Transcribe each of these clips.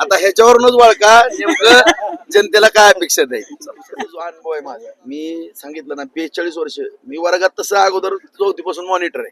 आता ह्याच्यावरूनच वळका नेमकं जनतेला काय अपेक्षा नाही जो अनुभव आहे? माझा मी सांगितलं ना बेचाळीस वर्ष मी वर्गात तसं अगोदर चौथीपासून मॉनिटर आहे.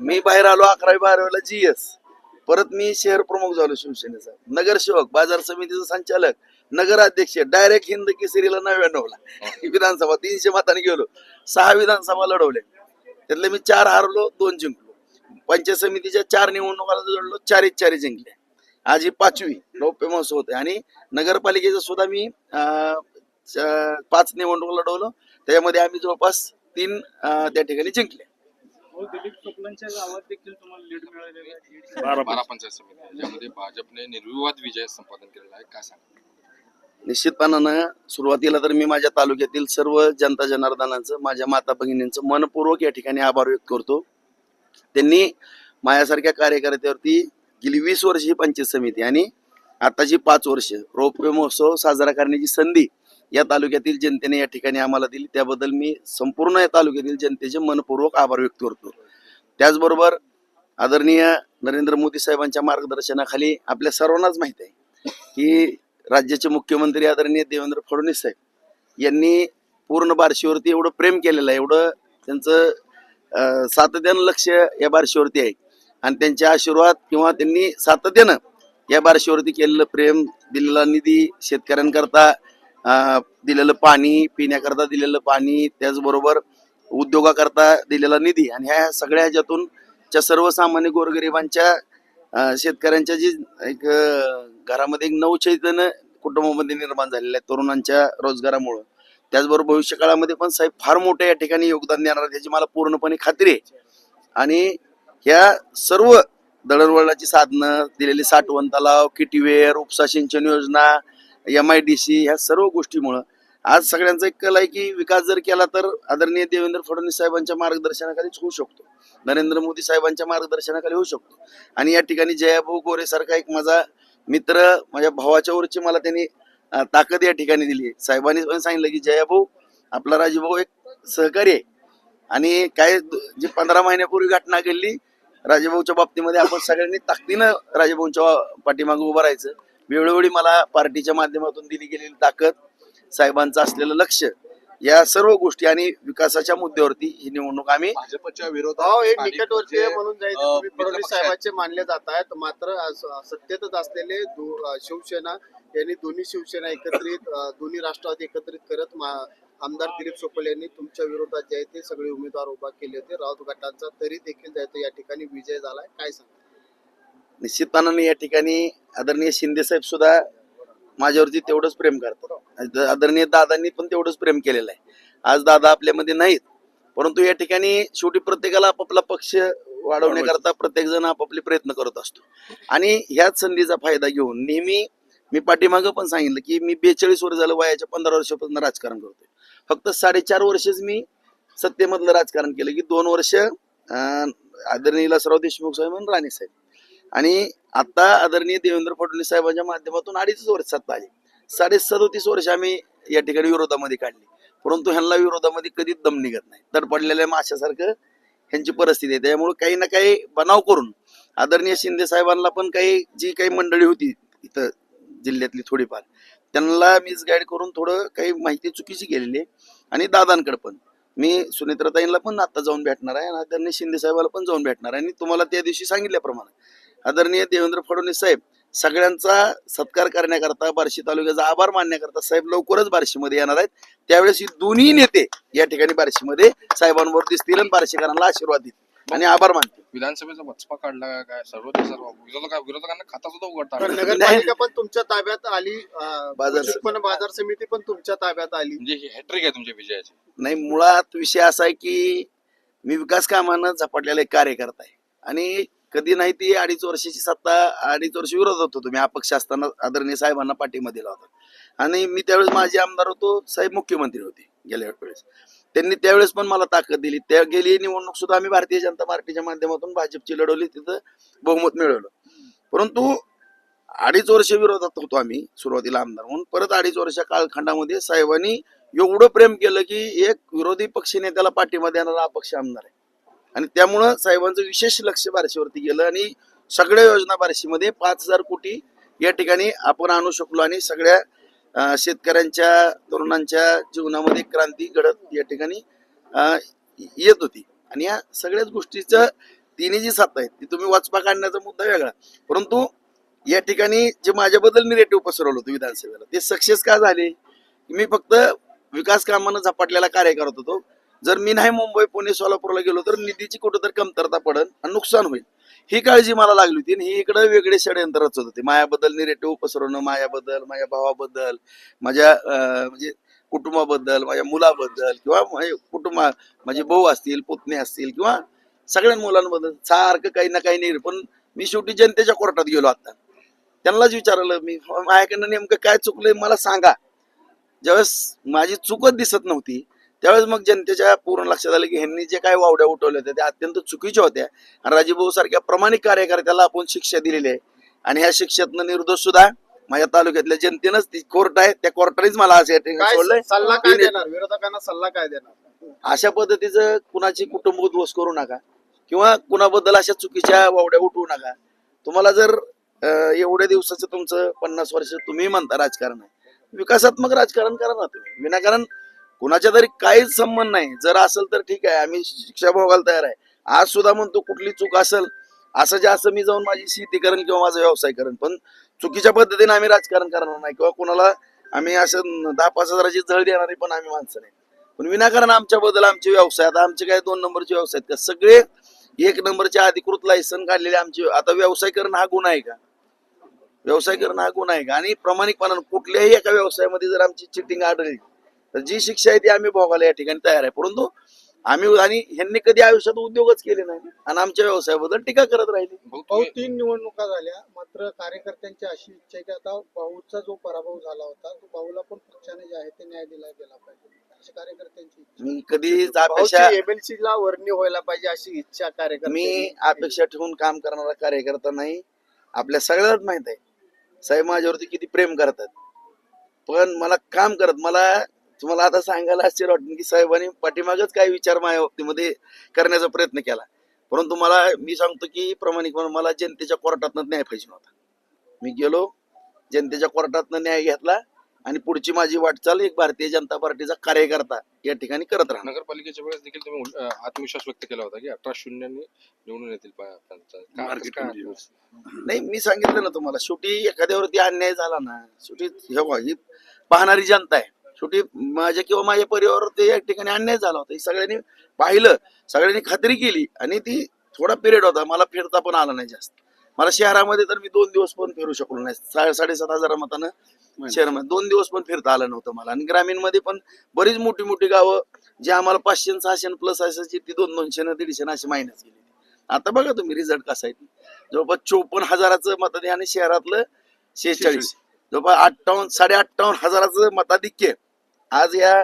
मी बाहेर आलो अकरावी बारावीला जीएस परत मी शहर प्रमुख झालो शिवसेनेचा. नगरसेवक बाजार समितीचा संचालक नगराध्यक्ष डायरेक्ट हिंद केसरीला नव्याण्णवला. विधानसभा तीनशे मताने गेलो. सहा विधानसभा लढवले त्यातले मी चार हारलो दोन जिंकलो. पंचायत समितीच्या चार निवडणुकाला जोडलो चारीच चारी जिंकले. आज ही पाचवी रौप्य महोत्सव होते. आणि नगरपालिकेचं सुद्धा मी पाच निवडणूक लढवलं. त्याच्यामध्ये आम्ही जवळपास तीन त्या ठिकाणी जिंकले. दिलीप शुक्लांच्या गावात देखील तुम्हाला लीड मिळालेलं आहे. बारा बारा पंचायत समिती ज्यामध्ये भाजपने निर्विवाद विजय संपादन केलेला आहे. काय सांगा निश्चितपणानं सुरुवातीला तर मी माझ्या तालुक्यातील सर्व जनता जनार्दनांचं माझ्या माता भगिनींचं मनपूर्वक या ठिकाणी आभार व्यक्त करतो. त्यांनी माझ्यासारख्या कार्यकर्त्यावरती गेली वीस वर्ष ही पंचायत समिती आणि आताची पाच वर्ष रौप्य महोत्सव साजरा करण्याची संधी या तालुक्यातील जनतेने या ठिकाणी आम्हाला दिली. त्याबद्दल मी संपूर्ण या तालुक्यातील जनतेचे मनपूर्वक आभार व्यक्त करतो. त्याचबरोबर आदरणीय नरेंद्र मोदी साहेबांच्या मार्गदर्शनाखाली आपल्या सर्वांनाच माहीत आहे की राज्याचे मुख्यमंत्री आदरणीय देवेंद्र फडणवीस साहेब यांनी पूर्ण बारशीवरती एवढं प्रेम केलेलं आहे. एवढं त्यांचं सातत्यानं लक्ष या बारशीवरती आहे. आणि त्यांचे आशीर्वाद किंवा त्यांनी सातत्यानं या बारशीवरती केलेलं प्रेम दिलेला निधी शेतकऱ्यांकरता दिलेलं पाणी पिण्याकरता दिलेलं पाणी त्याचबरोबर उद्योगाकरता दिलेला निधी आणि ह्या सगळ्या ह्याच्यातून च्या सर्वसामान्य गोरगरिबांच्या शेतकऱ्यांच्या जी एक घरामध्ये एक नवचैतन्य कुटुंबामध्ये निर्माण झालेलं आहे तरुणांच्या रोजगारामुळं. त्याचबरोबर भविष्य काळामध्ये पण साहेब फार मोठं या ठिकाणी योगदान देणार आहे त्याची मला पूर्णपणे खात्री आहे. आणि ह्या सर्व दळणवळणाची साधनं दिलेली साठवण तलाव किटीवेअर उपसा सिंचन योजना एम आय डी सी ह्या सर्व गोष्टीमुळं आज सगळ्यांचा एक कल आहे की विकास जर केला तर आदरणीय देवेंद्र फडणवीस साहेबांच्या मार्गदर्शनाखालीच होऊ शकतो. नरेंद्र मोदी साहेबांच्या मार्गदर्शनाखाली होऊ शकतो. आणि या ठिकाणी जयाभाऊ गोरे सारखा एक माझा मित्र माझ्या भावाच्या वरची मला त्यांनी ताकद या ठिकाणी दिली आहे. साहेबांनी पण सांगितलं की जयाभाऊ आपला राजूभाऊ एक सहकारी आहे. आणि काय जी पंधरा महिन्यापूर्वी घटना घडली राजेभाऊच्या बाबतीमध्ये आपण सगळ्यांनी ताकदीनं राजभाऊंच्या पाठीमागे उभं राहायचं. वेळोवेळी मला पार्टीच्या माध्यमातून दिली गेलेली ताकद साहेबांचं असलेलं लक्ष या सर्व गोष्टी आणि विकासाच्या मुद्द्यावरती ही निवडणूक आम्ही भाजपच्या विरोधात जायचे फडणवीस. साहेबांचे मानले जात आहेत. मात्र सत्तेतच असलेले शिवसेना यांनी दोन्ही शिवसेना एकत्रित दोन्ही राष्ट्रवादी एकत्रित करत आमदार दिलीप सोपल यांनी तुमच्या विरोधात जे आहे ते सगळे उमेदवार उभा केले होते. राऊत गटांचा तरी देखील जे आहे ते या ठिकाणी विजय झालाय. काय सांगा निश्चितपणाने या ठिकाणी आदरणीय शिंदे साहेब सुद्धा माझ्यावरती तेवढंच प्रेम करतात. आदरणीय दादांनी पण तेवढंच प्रेम केलेलं आहे. आज दादा आपल्यामध्ये नाहीत. परंतु या ठिकाणी शेवटी प्रत्येकाला आपापला पक्ष वाढवण्याकरता प्रत्येक जण आपापले प्रयत्न करत असतो. आणि ह्याच संधीचा फायदा घेऊन नेहमी मी पाठीमागं पण सांगितलं की मी बेचाळीस वर्ष झालं वयाच्या पंधरा वर्षापासून राजकारण करतोय. फक्त साडेचार वर्षच मी सत्तेमधलं राजकारण केलं की दोन वर्ष अं, आदरणीय विलासराव देशमुख साहेब आणि राणे साहेब. आणि आता आदरणीय देवेंद्र फडणवीस साहेबांच्या माध्यमातून अडीच वर्ष सत्ता आली. साडे सदोतीस वर्ष आम्ही या ठिकाणी विरोधामध्ये काढली. परंतु ह्यांना विरोधामध्ये कधीच दम निघत नाही. तर पडलेल्या माशासारखं ह्यांची परिस्थिती आहे. त्यामुळे काही ना काही बनाव करून आदरणीय शिंदे साहेबांना पण काही जी काही मंडळी होती इथं जिल्ह्यातली थोडीफार त्यांना मीच गाईड करून थोडं काही माहिती चुकीची गेलेली आहे. आणि दादांकडे पण. मी सुनेत्राताईंना पण आता जाऊन भेटणार आहे आणि आदरणीय शिंदे साहेबाला पण जाऊन भेटणार आहे. आणि तुम्हाला त्या दिवशी सांगितल्याप्रमाणे आदरणीय देवेंद्र फडणवीस साहेब सगळ्यांचा सत्कार करण्याकरता बार्शी तालुक्याचा आभार मानण्याकरता साहेब लवकरच बार्शीमध्ये येणार आहेत. त्यावेळेस ही दोन्ही नेते या ठिकाणी बार्शीमध्ये साहेबांवर दिसतील आणि बार्शीकरांना आशीर्वाद देतील. आणि आभार मानतील विधानसभेचा वचपा काढला काय? सर्व विरोधकांना खाता सुद्धा उघडता पण आला नाही. नगरपालिका पण तुमच्या ताब्यात आली बाजार उत्पन्न बाजार समिती पण तुमच्या ताब्यात आली. म्हणजे ही हॅट्रिक आहे तुमच्या विजयाची. नाही मुळात विषय असा आहे की मी विकास कामानं झपाटलेला एक कार्यकर्ता आहे. आणि कधी नाही ती अडीच वर्षाची सत्ता अडीच वर्ष विरोधात होतो. मी अपक्ष असताना आदरणीय साहेबांना पाठिंबा दिला होता. आणि मी त्यावेळेस माझे आमदार होतो साहेब मुख्यमंत्री होते गेल्या वेळेस. त्यांनी त्यावेळेस पण मला ताकद दिली. त्या गेली निवडणूक सुद्धा आम्ही भारतीय जनता पार्टीच्या माध्यमातून भाजपची लढवली तिथं बहुमत मिळवलं. परंतु अडीच वर्ष विरोधात होतो आम्ही सुरुवातीला आमदार म्हणून. परत अडीच वर्ष कालखंडामध्ये साहेबांनी एवढं प्रेम केलं की एक विरोधी पक्ष नेत्याला पाठिंबा देणारा अपक्ष आमदार आहे. आणि त्यामुळं साहेबांचं विशेष लक्ष बार्शीवरती गेलं आणि सगळ्या योजना बार्शीमध्ये पाच हजार कोटी या ठिकाणी आपण आणू शकलो आणि सगळ्या शेतकऱ्यांच्या तरुणांच्या जीवनामध्ये क्रांती घडत या ठिकाणी येत होती. आणि या सगळ्याच गोष्टीचं तिन्ही जी साथ आहेत ती तुम्ही वाचपा काढण्याचा मुद्दा वेगळा. परंतु या ठिकाणी जे माझ्याबद्दल निरेटिव्ह पसरवलं होतं विधानसभेला ते सक्सेस का झाले? मी फक्त विकास कामानं झपाटलेला कार्य करत होतो. जर मी नाही मुंबई पुणे सोलापूरला गेलो तर निधीची कुठंतरी कमतरता पडन आणि नुकसान होईल. ही काळजी मला लागली होती आणि ही इकडे वेगळे षडयंत्र रचत होते. मायाबद्दल निरेटिव्ह पसरवणं मायाबद्दल माझ्या भावाबद्दल माझ्या म्हणजे कुटुंबाबद्दल माझ्या मुलाबद्दल किंवा कुटुंबा माझे भाऊ असतील पुतणे असतील किंवा सगळ्या मुलांबद्दल सारखं काही ना काही नाही. पण मी शेवटी जनतेच्या कोर्टात गेलो आता. त्यांनाच विचारलं मी माझ्याकडनं नेमकं काय चुकलंय मला सांगा. ज्यावेळेस माझी चुकच दिसत नव्हती त्यावेळेस मग जनतेच्या पूर्ण लक्षात आलं की ह्यांनी जे काय वावड्या उठवल्या होत्या त्या अत्यंत चुकीच्या होत्या. आणि राजीभाऊ सारख्या प्रामाणिक कार्यकर्त्याला आपण शिक्षा दिलेली आहे. आणि ह्या शिक्षेतनं निर्दोष सुद्धा माझ्या तालुक्यातल्या जनतेनंच ती कोर्ट आहे त्या कोर्टानेच मला सोडलंय. सल्ला काय देणार? विरोधकांना सल्ला काय देणार? अशा पद्धतीचं कुणाची कुटुंब उद्ध्वस्त करू नका. किंवा कुणाबद्दल अशा चुकीच्या वावड्या उठवू नका. तुम्हाला जर एवढ्या दिवसाचं तुमचं पन्नास वर्ष तुम्ही म्हणता राजकारण आहे. विकासात्मक राजकारण करा ना तुम्ही. विनाकारण कुणाच्या तरी काहीच संबंध नाही. जर असेल तर ठीक आहे आम्ही शिक्षा भोगायला तयार आहे. आज सुद्धा म्हणतो कुठली चूक असेल असं जे असं मी जाऊन माझी शेती करेन किंवा माझा व्यवसाय करेन पण चुकीच्या पद्धतीने आम्ही राजकारण करणार नाही किंवा कुणाला आम्ही असं दहा पाच हजाराची झळ देणारी पण आम्ही माणसं नाही. पण विनाकारण आमच्याबद्दल आमचे व्यवसाय आता आमचे काय दोन नंबरचे व्यवसाय आहेत का? सगळे एक नंबरचे अधिकृत लायसन काढलेले आमचे आता व्यवसाय करणं हा गुन्हा आहे का? व्यवसाय करणं हा गुन्हा आहे का? आणि प्रामाणिकपणानं कुठल्याही एका व्यवसायामध्ये जर आमची चिटिंग आढळली तर जी शिक्षा आहे ती आम्ही भोगायला या ठिकाणी तयार आहे. परंतु आम्ही आणि ह्यांनी कधी आयुष्यात उद्योगच केले नाही. आणि आमच्या व्यवसायाबद्दल टीका करत राहिली. भाऊ तीन निवडणुका झाल्या. मात्र कार्यकर्त्यांची अशी इच्छा आहे की आता भाऊचा जो पराभव झाला होता तो भाऊला पण पक्षाने जे आहे ते न्याय दिला गेला पाहिजे. अशी कार्यकर्त्यांची मी कधीच अपेक्षा एमएलसी ला वर्णी व्हायला पाहिजे अशी इच्छा कार्यकर्ते मी अपेक्षा ठेवून काम करणारा कार्यकर्ता नाही. आपल्या सगळ्यालाच माहीत आहे. साहेब माझ्यावरती किती प्रेम करतात. पण मला काम करत मला तुम्हाला आता सांगायला आश्चर्य वाटेल की साहेबांनी पाठीमागच काय विचार माझ्या बाबतीमध्ये करण्याचा प्रयत्न केला परंतु मला मी सांगतो की प्रामाणिकपणे मला जनतेच्या कोर्टातनं न्याय पाहिजे नव्हता मी गेलो जनतेच्या कोर्टातनं न्याय घेतला आणि पुढची माझी वाटचाल एक भारतीय जनता पार्टीचा कार्यकर्ता या ठिकाणी करत राहणार नगरपालिकेच्या वेळेस देखील तुम्ही आत्मविश्वास व्यक्त केला होता की अठरा शून्यांनी निवडून येतील. आत्मविश्वास? नाही मी सांगितलं ना तुम्हाला शेवटी एखाद्यावरती अन्याय झाला ना शेवटी हे बघा, ही पाहणारी जनता आहे शेवटी माझ्या किंवा माझ्या परिवारावरती या ठिकाणी अन्याय झाला होता. हे सगळ्यांनी पाहिलं सगळ्यांनी खात्री केली आणि ती थोडा पिरियड होता. मला फिरता पण आला नाही जास्त. मला शहरामध्ये तर मी दोन दिवस पण फिरू शकलो नाही. साडेसात हजार मतानं शहरामध्ये दोन दिवस पण फिरता आलं नव्हतं मला. आणि ग्रामीणमध्ये पण बरीच मोठी मोठी गावं जे आम्हाला पाचशे सहाशे प्लस असायची ती दोन दोनशे न दीडशे न अशी मायनस गेली आता बघा तुम्ही रिझल्ट कसा आहे ती. जवळपास चोपन्न हजाराचं मतदान आणि शहरातलं शेहेचाळीस. जवळपास अठ्ठावन्न साडे अठ्ठावन्न हजाराचं मताधिक्य आज या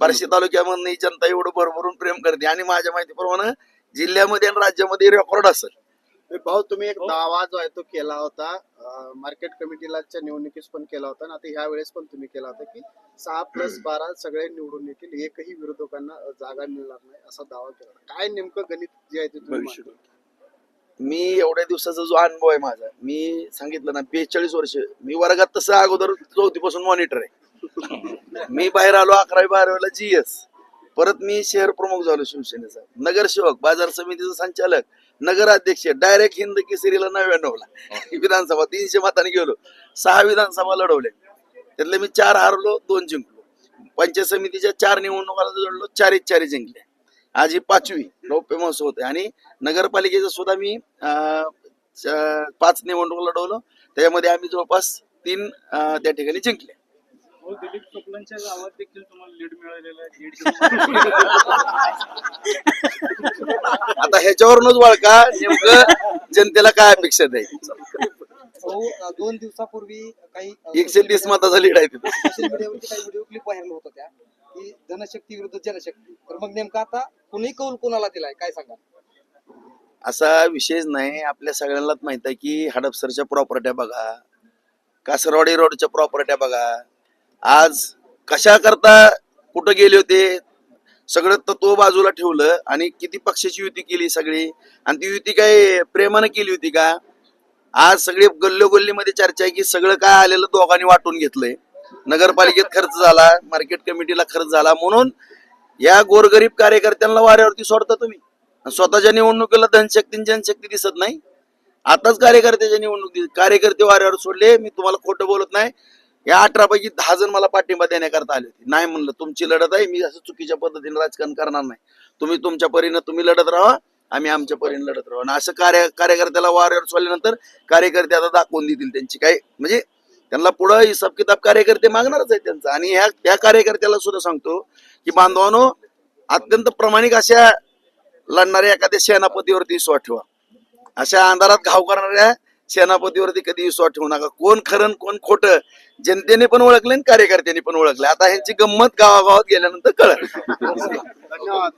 बार्शी तालुक्यामधनं जनता एवढं भरभरून प्रेम करते आणि माझ्या माहितीप्रमाणे जिल्ह्यामध्ये आणि राज्यामध्ये रेकॉर्ड असेल भाऊ तुम्ही एक हो. दावा जो आहे तो केला होता मार्केट कमिटीलाच्या निवडणुकीस पण केला होता आणि आता ह्या वेळेस पण तुम्ही केला होता की सहा प्लस बारा सगळे निवडून येतील एकही विरोधकांना जागा मिळणार नाही असा दावा केला. काय नेमकं गणित जे आहे ते? मी एवढ्या दिवसाचा जो अनुभव आहे माझा मी सांगितलं ना बेचाळीस वर्ष मी वर्गात तसं अगोदर चौथीपासून मॉनिटर आहे मी बाहेर आलो अकरावी बारावीला जीएस परत मी शहर प्रमुख झालो शिवसेनेचा. नगरसेवक बाजार समितीचा संचालक नगराध्यक्ष डायरेक्ट हिंद केसरीला नव्याण्णवला. विधानसभा तीनशे मतांनी गेलो. सहा विधानसभा लढवले त्यातले मी चार हारलो दोन जिंकलो. पंचायत समितीच्या चार निवडणुकाला जोडलो चारही चारही जिंकले. आज ही पाचवी रौप्य महोत्सव होते आणि नगरपालिकेचं सुद्धा मी पाच निवडणूक लढवलं. त्याच्यामध्ये आम्ही जवळपास तीन त्या ठिकाणी जिंकले. हो दिलीप गावात देखील तुम्हाला लीड मिळालेला आहे. लीड आता ह्याच्यावरूनच वळका नेमकं जनतेला काय अपेक्षा भाऊ अ, दोन दिवसापूर्वी काही एकशे तीस मताचा लीड आहे तिथं. सोशल मीडियावरती काही व्हिडिओ क्लिप व्हायरल होत होत्या की जनशक्ती विरुद्ध जनशक्ती. तर मग नेमका आता कुणी कौल कोणाला दिलाय? काय सांगा? असा विषयच नाही आपल्या सगळ्यांनाच माहीत आहे की हडपसरच्या प्रॉपर्ट्या बघा कासरवाडी रोडच्या प्रॉपर्ट्या बघा आज कशा करता कुठं गेले होते? सगळं तत्व बाजूला ठेवलं आणि किती पक्षाची युती केली सगळी? आणि ती युती काय प्रेमानं केली होती का? आज सगळे गल्लोगल्लीमध्ये चर्चा आहे की सगळं काय आलेलं दोघांनी वाटून घेतलंय. नगरपालिकेत खर्च झाला मार्केट कमिटीला खर्च झाला म्हणून या गोरगरीब कार्यकर्त्यांना वाऱ्यावरती सोडता तुम्ही. स्वतःच्या निवडणुकीला धनशक्ती आणि जनशक्ती दिसत नाही. आताच कार्यकर्त्याच्या निवडणुकी कार्यकर्ते वाऱ्यावर सोडले मी तुम्हाला खोटं बोलत नाही. या अठरा पैकी दहा जण मला पाठिंबा देण्याकरता आले होते. नाही म्हणलं तुमची लढत आहे मी असं चुकीच्या पद्धतीने राजकारण करणार नाही. तुम्ही तुमच्या परीनं तुम्ही लढत राहा आम्ही आमच्या परीने लढत राहू. आणि असं कार्य कार्यकर्त्याला वाऱ्यावर सोडल्यानंतर कार्यकर्ते आता दाखवून देतील त्यांची काय म्हणजे त्यांना पुढं हिसाब किताब कार्यकर्ते मागणारच आहे त्यांचा. आणि ह्या त्या कार्यकर्त्याला सुद्धा सांगतो की बांधवानो अत्यंत प्रामाणिक अशा लढणाऱ्या एखाद्या सेनापतीवरती विश्वास ठेवा. अशा अंधारात घाव करणाऱ्या सेनापतीवरती कधी विश्वास ठेवू नका. कोण खरं कोण खोटं जनतेने पण ओळखले आणि कार्यकर्त्यांनी पण ओळखले. आता ह्यांची गंमत गावागावात गेल्यानंतर कळत धन्यवाद.